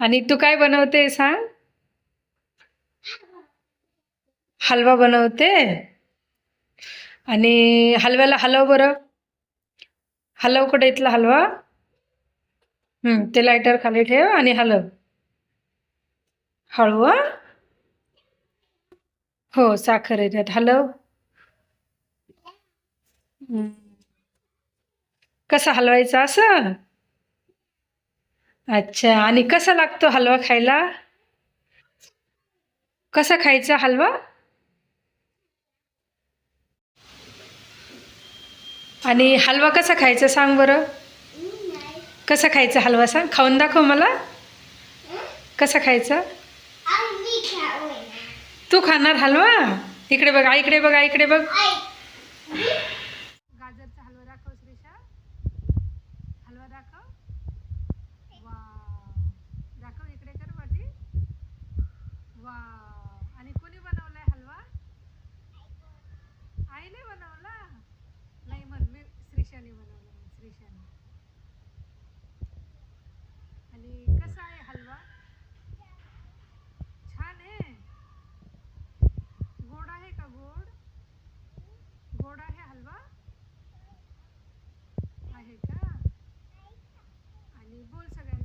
आणि तू काय बनवते सांग? हलवा बनवते. आणि हलव्याला हलव बरं. हलव कुठे इथला हलवा? ते लायटर खाली ठेव आणि हलव. हळू हो? साखर येतात हलव. कसा हलवायचा असं? अच्छा आणि कसा लागतो हलवा खायला? कसा खायचा हलवा? आणि हलवा कसा खायचा सांग बरं? कसा खायचा हलवा सांग? खाऊन दाखव मला. कसा खायचा? तू खाणार हलवा? इकडे बघ इकडे बघ इकडे बघ. गाजरचा हलवा दाखव हलवा दाखव. बोल सगळ्यांना.